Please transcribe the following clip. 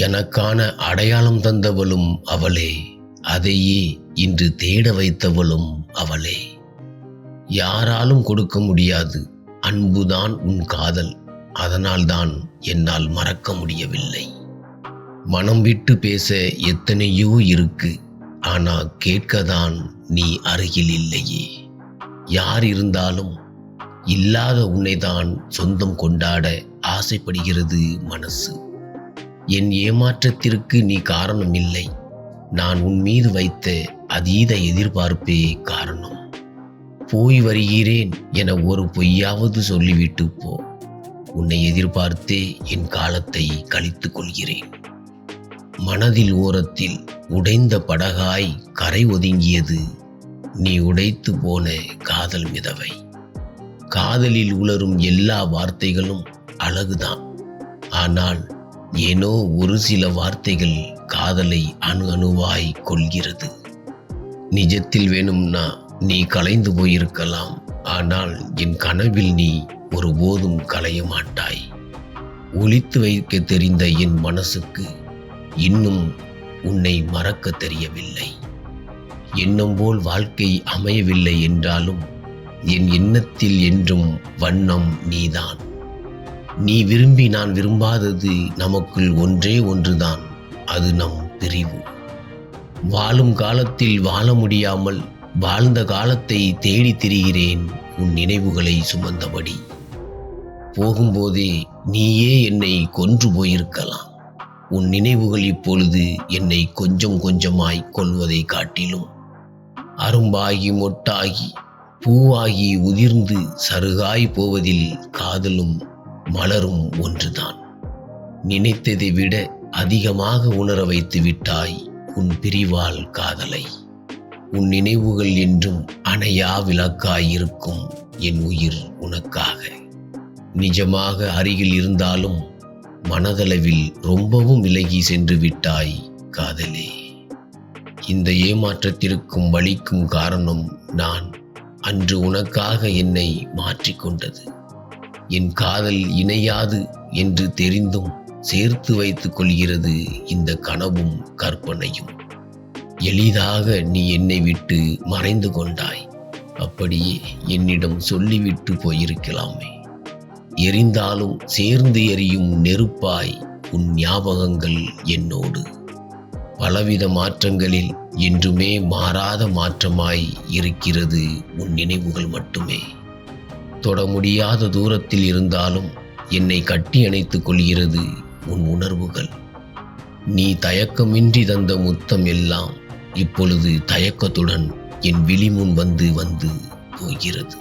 எனக்கான அடையாளம் தந்தவளும் அவளே அதையே இன்று தேட வைத்தவளும் அவளே. யாராலும் கொடுக்க முடியாது அன்புதான் உன் காதல் அதனால்தான் என்னால் மறக்க முடியவில்லை. மனம் விட்டு பேச எத்தனையோ இருக்கு ஆனா கேட்கதான் நீ அருகில் இல்லையே. யார் இருந்தாலும் இல்லாத உன்னைதான் சொந்தம் கொண்டாட ஆசைப்படுகிறது மனசு. என் ஏமாற்றத்திற்கு நீ காரணம் இல்லை நான் உன் மீது வைத்த அதீத எதிர்பார்ப்பே காரணம். போய் வருகிறேன் என ஒரு பொய்யாவது சொல்லிவிட்டு போ. உன்னை எதிர்பார்த்தே என் காலத்தை கழித்து கொள்கிறேன். மனதில் ஓரத்தில் உடைந்த படகாய் கரை ஒதுங்கியது. நீ உடைத்து போன காதல் மிதவை. காதலில் உலரும் எல்லா வார்த்தைகளும் அழகுதான். ஆனால் ஏனோ ஒரு சில வார்த்தைகள் காதலை அணு அணுவாய் கொள்கிறது. நிஜத்தில் வேணும்னா நீ கலைந்து போயிருக்கலாம். ஆனால் என் கனவில் நீ ஒருபோதும் கலைய மாட்டாய். ஒழித்து வைக்க தெரிந்த என் மனசுக்கு இன்னும் உன்னை மறக்க தெரியவில்லை. எண்ணம் போல் வாழ்க்கை அமையவில்லை என்றாலும் என் எண்ணத்தில் என்றும் வண்ணம் நீதான். நீ விரும்பி நான் விரும்பாதது நமக்குள் ஒன்றே ஒன்றுதான் அது நம் பிரிவு. வாழும் காலத்தில் வாழ முடியாமல் வாழ்ந்த காலத்தை தேடி திரிகிறேன் உன் நினைவுகளை சுமந்தபடி. போகும்போதே நீயே என்னை கொன்று போயிருக்கலாம். உன் நினைவுகள் இப்பொழுது என்னை கொஞ்சம் கொஞ்சமாய் கொள்வதை காட்டிலும். அரும்பாகி மொட்டாகி பூவாகி உதிர்ந்து சருகாய் போவதில் காதலும் மலரும் ஒன்றுதான். நினைத்ததை விட அதிகமாக உணர வைத்து விட்டாய் உன் பிரிவால் காதலை. உன் நினைவுகள் என்றும் அணையா விளக்காய் இருக்கும் என் உயிர் உனக்காக. நிஜமாக அருகில் இருந்தாலும் மனதளவில் ரொம்பவும் விலகி சென்று விட்டாய் காதலே. இந்த ஏமாற்றத்திற்கும் வலிக்கும் காரணம் நான் அன்று உனக்காக என்னை மாற்றிக்கொண்டது. என் காதல் இணையாது என்று தெரிந்தும் சேர்த்து வைத்துக் கொள்கிறது இந்த கனவும் கற்பனையும். எளிதாக நீ என்னை விட்டு மறைந்து கொண்டாய். அப்படியே என்னிடம் சொல்லிவிட்டு போயிருக்கலாமே. எரிந்தாலும் சேர்ந்து எரியும் நெருப்பாய் உன் ஞாபகங்கள் என்னோடு. பலவித மாற்றங்களில் என்றுமே மாறாத மாற்றமாய் இருக்கிறது உன் நினைவுகள் மட்டுமே. தொட முடியாத தூரத்தில் இருந்தாலும் என்னை கட்டி அணைத்துக் கொள்கிறது உன் உணர்வுகள். நீ தயக்கமின்றி தந்த முத்தம் எல்லாம் இப்பொழுது தயக்கத்துடன் என் விழி முன் வந்து வந்து போகிறது.